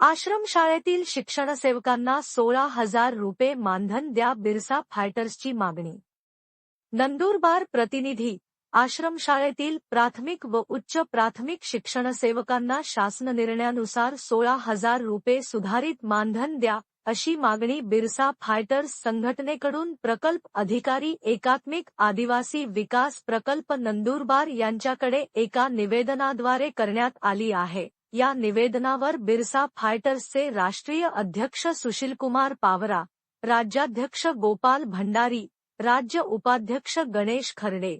आश्रमशाळेतील शिक्षणसेवकांना सोळा हजार रुपये मानधन द्या बिरसा फायटर्सची मागणी. नंदुरबार प्रतिनिधी आश्रमशाळेतील प्राथमिक व उच्च प्राथमिक शिक्षणसेवकांना शासन निर्णयानुसार सोळा हजार रुपये सुधारित मानधन द्या अशी मागणी बिरसा फायटर्स संघटनेकडून प्रकल्प अधिकारी एकात्मिक आदिवासी विकास प्रकल्प नंदुरबार यांच्याकडे एका निवेदनाद्वारे करण्यात आली आहे. या निवेदनावर बिरसा फायटर्सचे राष्ट्रीय अध्यक्ष सुशीलकुमार पावरा राज्याध्यक्ष गोपाल भंडारी राज्य उपाध्यक्ष गणेश खर्डे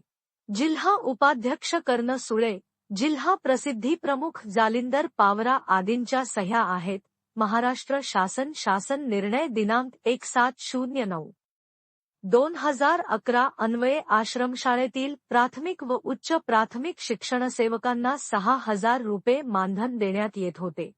जिल्हा उपाध्यक्ष कर्ण सुळे जिल्हा प्रसिद्धी प्रमुख जालिंदर पावरा आदींच्या सह्या आहेत. महाराष्ट्र शासन शासन निर्णय दिनांक एक सात शून्य नऊ. दोन हजार अकरा अन्वये आश्रमशाळेतील प्राथमिक व उच्च प्राथमिक शिक्षणसेवकांना सहा हजार रुपये मानधन देण्यात येत होते.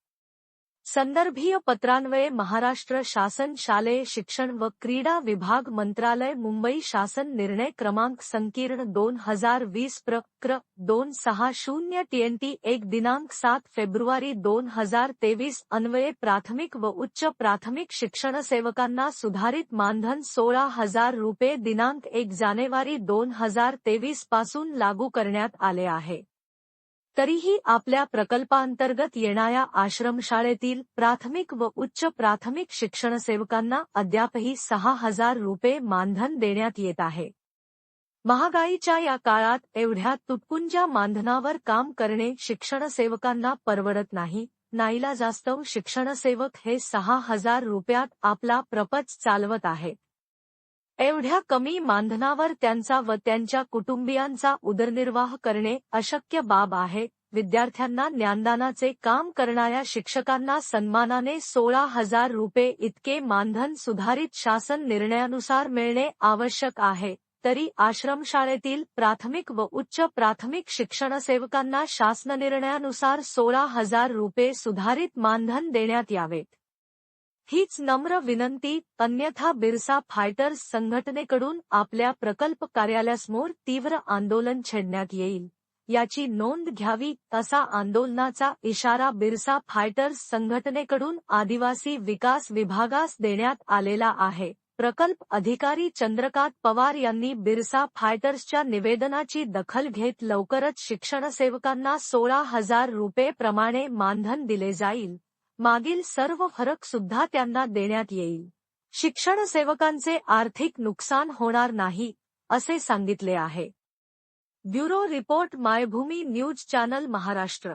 संदर्भीय पत्रान्वये महाराष्ट्र शासन शालेय शिक्षण व क्रीडा विभाग मंत्रालय मुंबई शासन निर्णय क्रमांक संकीर्ण दोन हज़ार वीस प्र क्र दोन सहा शून्य टीएनटी एक दिनांक सात फेब्रुवारी दोन हज़ार तेवीस अन्वये प्राथमिक व उच्च प्राथमिक शिक्षणसेवकांना सुधारित मानधन सोळा हज़ार रुपये दिनांक एक जानेवारी दोन हज़ार तेवीस पासून लागू करण्यात आले आहे. तरीही आपल्या प्रकल्पांतर्गत येणाऱ्या आश्रमशाळेतील प्राथमिक व उच्च प्राथमिक शिक्षणसेवकांना अद्यापही सहा हजार रुपये मानधन देण्यात येत आहे. महागाईच्या या काळात एवढ्या तुटपुंजा मानधनावर काम करणे शिक्षणसेवकांना परवडत नाही. नाईला जास्तव शिक्षणसेवक हे सहा हजार रुपयात आपला प्रपच चालवत आहेत एवढ्या कमी मानधनावर त्यांचा व त्यांच्या कुटुंबियांचा उदरनिर्वाह करणे अशक्य बाब आहे. विद्यार्थ्यांना ज्ञानदानाचे काम करणाऱ्या शिक्षकांना सन्मानाने सोळा हजार रुपये इतके मानधन सुधारित शासन निर्णयानुसार मिळणे आवश्यक आहे. तरी आश्रमशाळेतील प्राथमिक व उच्च प्राथमिक शिक्षणसेवकांना शासन निर्णयानुसार सोळा हजार रुपये सुधारित मानधन देण्यात यावेत हीच नम्र विनंती अन्यथा बिरसा फायटर्स संघटनेकडून आपल्या प्रकल्प कार्यालयासमोर तीव्र आंदोलन छेडण्यात येईल. याची नोंद घ्यावी तसा आंदोलनाचा इशारा बिरसा फायटर्स संघटनेकडून आदिवासी विकास विभागास देण्यात आलेला आहे. प्रकल्प अधिकारी चंद्रकांत पवार यांनी बिरसा फायटर्सच्या निवेदनाची दखल घेत लवकरच शिक्षणसेवकांना सोळा हजार रुपये प्रमाणे मानधन दिले जाईल. मागील सर्व फरक सुद्धा त्यांना देण्यात येईल. शिक्षण सेवकांचे आर्थिक नुकसान होणार नाही असे सांगितले आहे. Bureau report Maybhumi news channel Maharashtra.